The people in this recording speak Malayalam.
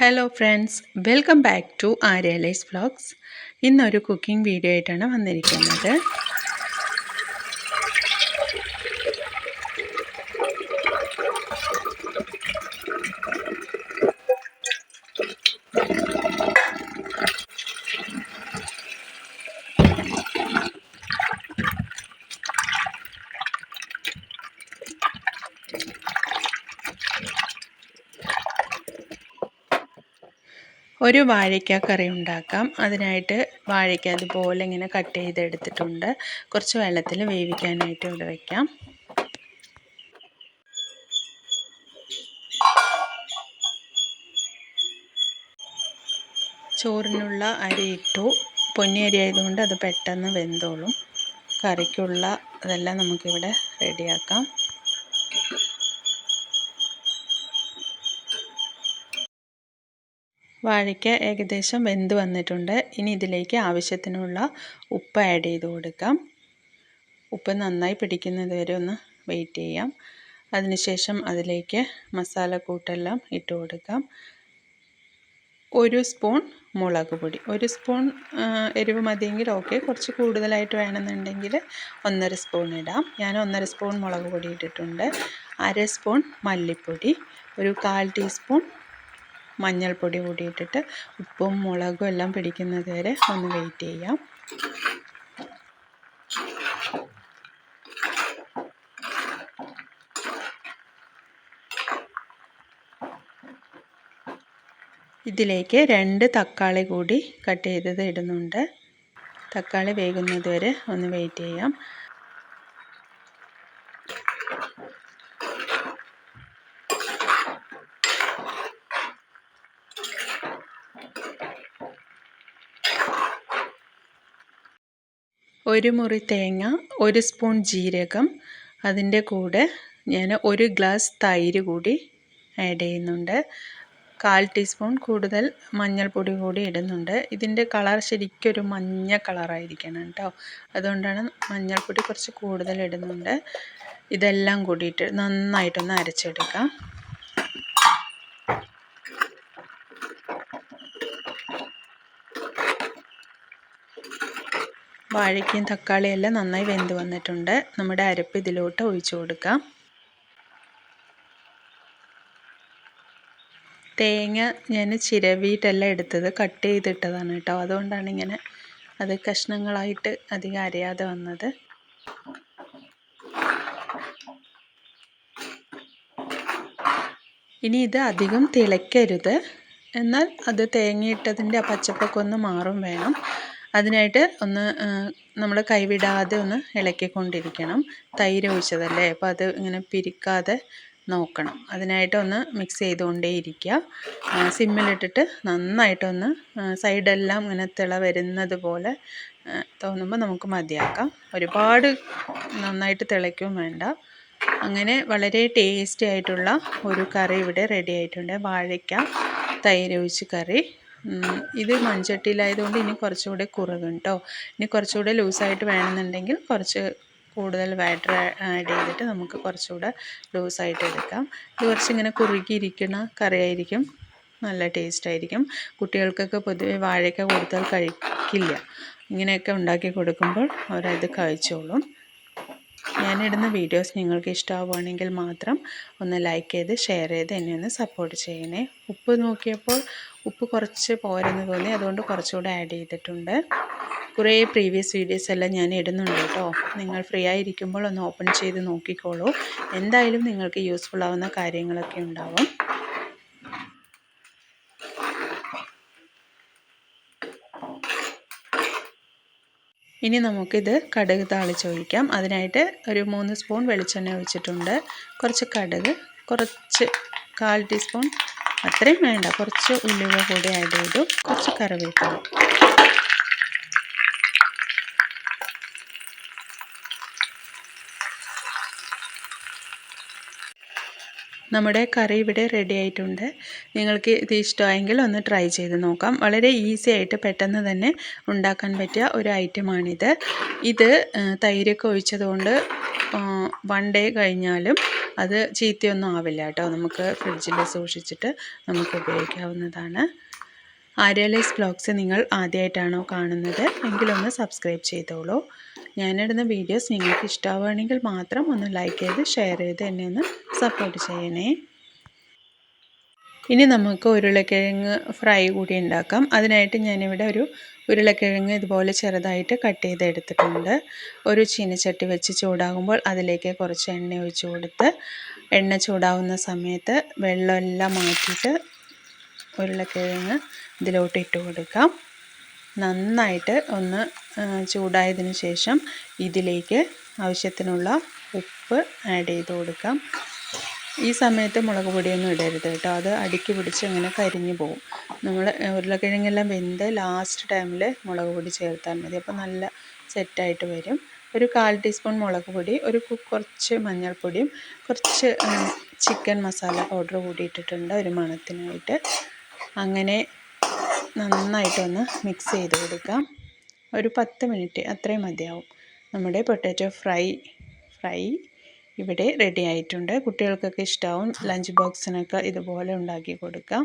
Hello friends welcome back to ആര്യലൈസ് vlogs ഇന്നൊരു കുക്കിംഗ് വീഡിയോ ആയിട്ടാണ് വന്നിരിക്കുന്നത്. ഒരു വാഴയ്ക്ക കറി ഉണ്ടാക്കാം. അതിനായിട്ട് വാഴയ്ക്ക അതുപോലെ ഇങ്ങനെ കട്ട് ചെയ്തെടുത്തിട്ടുണ്ട്. കുറച്ച് വെള്ളത്തിൽ വേവിക്കാനായിട്ട് ഇവിടെ വയ്ക്കാം ചോറിനുള്ള അരി ഇട്ടു. പൊന്നി അരി ആയതുകൊണ്ട് അത് പെട്ടെന്ന് വെന്തോളും. കറിക്കുള്ള അതെല്ലാം നമുക്കിവിടെ റെഡിയാക്കാം. വാഴയ്ക്ക ഏകദേശം വെന്ത് വന്നിട്ടുണ്ട്. ഇനി ഇതിലേക്ക് ആവശ്യത്തിനുള്ള ഉപ്പ് ആഡ് ചെയ്ത് കൊടുക്കാം. ഉപ്പ് നന്നായി പിടിക്കുന്നത് വരെ ഒന്ന് വെയിറ്റ് ചെയ്യാം. അതിനുശേഷം അതിലേക്ക് മസാല കൂട്ടെല്ലാം ഇട്ട് കൊടുക്കാം. ഒരു സ്പൂൺ മുളക് പൊടി. ഒരു സ്പൂൺ എരിവ് മതിയെങ്കിൽ ഓക്കെ കുറച്ച് കൂടുതലായിട്ട് വേണമെന്നുണ്ടെങ്കിൽ ഒന്നര സ്പൂൺ ഇടാം. ഞാൻ ഒന്നര സ്പൂൺ മുളക് പൊടി ഇട്ടിട്ടുണ്ട്. അര സ്പൂൺ മല്ലിപ്പൊടി. ഒരു കാൽ ടീസ്പൂൺ മഞ്ഞൾപ്പൊടി കൂടി ഇട്ടിട്ട് ഉപ്പും മുളകും എല്ലാം പിടിക്കുന്നത് വരെ ഒന്ന് വെയിറ്റ് ചെയ്യാം. ഇതിലേക്ക് രണ്ട് തക്കാളി കൂടി കട്ട് ചെയ്തത് ഇടുന്നുണ്ട്. തക്കാളി വേകുന്നത് വരെ ഒന്ന് വെയിറ്റ് ചെയ്യാം. ഒരു മുറി തേങ്ങ ഒരു സ്പൂൺ ജീരകം അതിന്റെ കൂടെ ഞാൻ ഒരു ഗ്ലാസ് തൈര് കൂടി ആഡ് ചെയ്യുന്നുണ്ട്. കാൽ ടീസ്പൂൺ കൂടുതൽ മഞ്ഞൾപ്പൊടി കൂടി ഇടുന്നുണ്ട്. ഇതിന്റെ കളർ ശരിക്കൊരു മഞ്ഞ കളറായിരിക്കണം കേട്ടോ. അതുകൊണ്ടാണ് മഞ്ഞൾപ്പൊടി കുറച്ച് കൂടുതൽ ഇടുന്നുണ്ട്. ഇതെല്ലാം കൂടിയിട്ട് നന്നായിട്ടൊന്ന് അരച്ചെടുക്കാം. വാഴയ്ക്കയും തക്കാളിയും എല്ലാം നന്നായി വെന്ത് വന്നിട്ടുണ്ട്. നമ്മുടെ അരപ്പ് ഇതിലോട്ട് ഒഴിച്ചു കൊടുക്കാം. തേങ്ങ ഞാൻ ചിരവിയിട്ടല്ല എടുത്തത് കട്ട് ചെയ്തിട്ടതാണ് കേട്ടോ. അതുകൊണ്ടാണ് ഇങ്ങനെ അത് കഷ്ണങ്ങളായിട്ട് അധികം അരയാതെ വന്നത്. ഇനി ഇത് അധികം തിളയ്ക്കരുത്. എന്നാൽ അത് തേങ്ങയിട്ടതിന്റെ ആ പച്ചപ്പൊക്കെ ഒന്ന് മാറും വേണം. അതിനായിട്ട് ഒന്ന് നമ്മൾ കൈവിടാതെ ഒന്ന് ഇളക്കിക്കൊണ്ടിരിക്കണം. തൈര് ഒഴിച്ചതല്ലേ? അപ്പോൾ അത് ഇങ്ങനെ പിരിക്കാതെ നോക്കണം. അതിനായിട്ട് ഒന്ന് മിക്സ് ചെയ്തുകൊണ്ടേ ഇരിക്കുക സിമ്മിലിട്ടിട്ട് നന്നായിട്ടൊന്ന് സൈഡെല്ലാം ഇങ്ങനെ തിള വരുന്നത് പോലെ തോന്നുമ്പോൾ നമുക്ക് മതിയാക്കാം. ഒരുപാട് നന്നായിട്ട് തിളയ്ക്കും വേണ്ട. അങ്ങനെ വളരെ ടേസ്റ്റി ആയിട്ടുള്ള ഒരു കറി ഇവിടെ റെഡി ആയിട്ടുണ്ട്. വാഴയ്ക്ക തൈര് ഒഴിച്ച് കറി. ഇത് മൺചട്ടിയിലായതുകൊണ്ട് ഇനി കുറച്ചുകൂടെ കുറുകും കേട്ടോ ഇനി കുറച്ചുകൂടെ ലൂസായിട്ട് വേണമെന്നുണ്ടെങ്കിൽ കുറച്ച് കൂടുതൽ വാട്ടർ ആഡ് ചെയ്തിട്ട് നമുക്ക് കുറച്ചുകൂടെ ലൂസായിട്ട് എടുക്കാം. ഇത് കുറച്ചിങ്ങനെ കുറുകിയിരിക്കുന്ന കറിയായിരിക്കും. നല്ല ടേസ്റ്റ് ആയിരിക്കും കുട്ടികൾക്കൊക്കെ പൊതുവെ വാഴയ്ക്ക കൊടുത്താൽ കഴിക്കില്ല. ഇങ്ങനെയൊക്കെ ഉണ്ടാക്കി കൊടുക്കുമ്പോൾ അവരത് കഴിച്ചോളും. ഞാനിടുന്ന വീഡിയോസ് നിങ്ങൾക്ക് ഇഷ്ടമാവുകയാണെങ്കിൽ മാത്രം ഒന്ന് ലൈക്ക് ചെയ്ത് ഷെയർ ചെയ്ത് എന്നെ ഒന്ന് സപ്പോർട്ട് ചെയ്യണേ. ഉപ്പ് നോക്കിയപ്പോൾ ഉപ്പ് കുറച്ച് പോരെന്ന് തോന്നി അതുകൊണ്ട് കുറച്ചുകൂടെ ആഡ് ചെയ്തിട്ടുണ്ട്. കുറേ പ്രീവിയസ് വീഡിയോസ് എല്ലാം ഞാൻ ഇടുന്നുണ്ട് കേട്ടോ. നിങ്ങൾ ഫ്രീ ആയിരിക്കുമ്പോൾ ഒന്ന് ഓപ്പൺ ചെയ്ത് നോക്കിക്കോളൂ. എന്തായാലും നിങ്ങൾക്ക് യൂസ്ഫുൾ ആവുന്ന കാര്യങ്ങളൊക്കെ ഉണ്ടാവും. ഇനി നമുക്കിത് കടുക് താളിച്ചൊഴിക്കാം അതിനായിട്ട് ഒരു മൂന്ന് സ്പൂൺ വെളിച്ചെണ്ണ ഒഴിച്ചിട്ടുണ്ട്. കുറച്ച് കടുക് കുറച്ച് കാൽ ടീസ്പൂൺ അത്രയും വേണ്ട. കുറച്ച് ഉലുവ കൂടി ആഡ് ചെയ്തു. കുറച്ച് കറിവേപ്പില. നമ്മുടെ കറി ഇവിടെ റെഡി ആയിട്ടുണ്ട്. നിങ്ങൾക്ക് ഇത് ഇഷ്ടമായെങ്കിൽ ഒന്ന് ട്രൈ ചെയ്ത് നോക്കാം. വളരെ ഈസി ആയിട്ട് പെട്ടെന്ന് തന്നെ ഉണ്ടാക്കാൻ പറ്റിയ ഒരു ഐറ്റമാണിത് ഇത് തൈരൊക്കെ ഒഴിച്ചതുകൊണ്ട് വൺ ഡേ കഴിഞ്ഞാലും അത് ചീത്തയൊന്നും ആവില്ല കേട്ടോ. നമുക്ക് ഫ്രിഡ്ജിൽ സൂക്ഷിച്ചിട്ട് നമുക്ക് ഉപയോഗിക്കാവുന്നതാണ്. ആരിയലൈസ് ബ്ലോഗ്സ് നിങ്ങൾ ആദ്യമായിട്ടാണോ കാണുന്നത്? എങ്കിലൊന്ന് സബ്സ്ക്രൈബ് ചെയ്തോളൂ. ഞാനിടുന്ന വീഡിയോസ് നിങ്ങൾക്ക് ഇഷ്ടമാവുകയാണെങ്കിൽ മാത്രം ഒന്ന് ലൈക്ക് ചെയ്ത് ഷെയർ ചെയ്ത് എന്നെ ഒന്ന് സപ്പോർട്ട് ചെയ്യണേ. ഇനി നമുക്ക് ഉരുളക്കിഴങ്ങ് ഫ്രൈ കൂടി ഉണ്ടാക്കാം. അതിനായിട്ട് ഞാനിവിടെ ഒരു ഉരുളക്കിഴങ്ങ് ഇതുപോലെ ചെറുതായിട്ട് കട്ട് ചെയ്തെടുത്തിട്ടുണ്ട്. ഒരു ചീനച്ചട്ടി വെച്ച് ചൂടാകുമ്പോൾ അതിലേക്ക് കുറച്ച് എണ്ണ ഒഴിച്ച് കൊടുത്ത് എണ്ണ ചൂടാവുന്ന സമയത്ത് വെള്ളമെല്ലാം മാറ്റിയിട്ട് ഉരുളക്കിഴങ്ങ് ഇതിലോട്ട് ഇട്ട് കൊടുക്കാം. നന്നായിട്ട് ഒന്ന് ചൂടായതിന് ശേഷം ഇതിലേക്ക് ആവശ്യത്തിനുള്ള ഉപ്പ് ആഡ് ചെയ്ത് കൊടുക്കാം. ഈ സമയത്ത് മുളക് പൊടിയൊന്നും ഇടരുത് കേട്ടോ. അത് അടുക്കി പിടിച്ച് അങ്ങനെ കരിഞ്ഞു പോകും. നമ്മൾ ഉരുളക്കിഴങ്ങെല്ലാം വെന്ത് ലാസ്റ്റ് ടൈമിൽ മുളക് പൊടി ചേർത്താൽ മതി. അപ്പോൾ നല്ല സെറ്റായിട്ട് വരും. ഒരു കാൽ ടീസ്പൂൺ മുളക് പൊടി ഒരു കുറച്ച് മഞ്ഞൾപ്പൊടിയും കുറച്ച് ചിക്കൻ മസാല പൗഡർ കൂടി ഇട്ടിട്ടുണ്ട് ഒരു മണത്തിനായിട്ട്. അങ്ങനെ നന്നായിട്ടൊന്ന് മിക്സ് ചെയ്ത് കൊടുക്കാം. ഒരു പത്ത് മിനിറ്റ് അത്രയും മതിയാവും. നമ്മുടെ പൊട്ടാറ്റോ ഫ്രൈ ഫ്രൈ ഇവിടെ റെഡി ആയിട്ടുണ്ട്. കുട്ടികൾക്കൊക്കെ ഇഷ്ടമാവും ലഞ്ച് ബോക്സിനൊക്കെ ഇതുപോലെ ഉണ്ടാക്കി കൊടുക്കാം.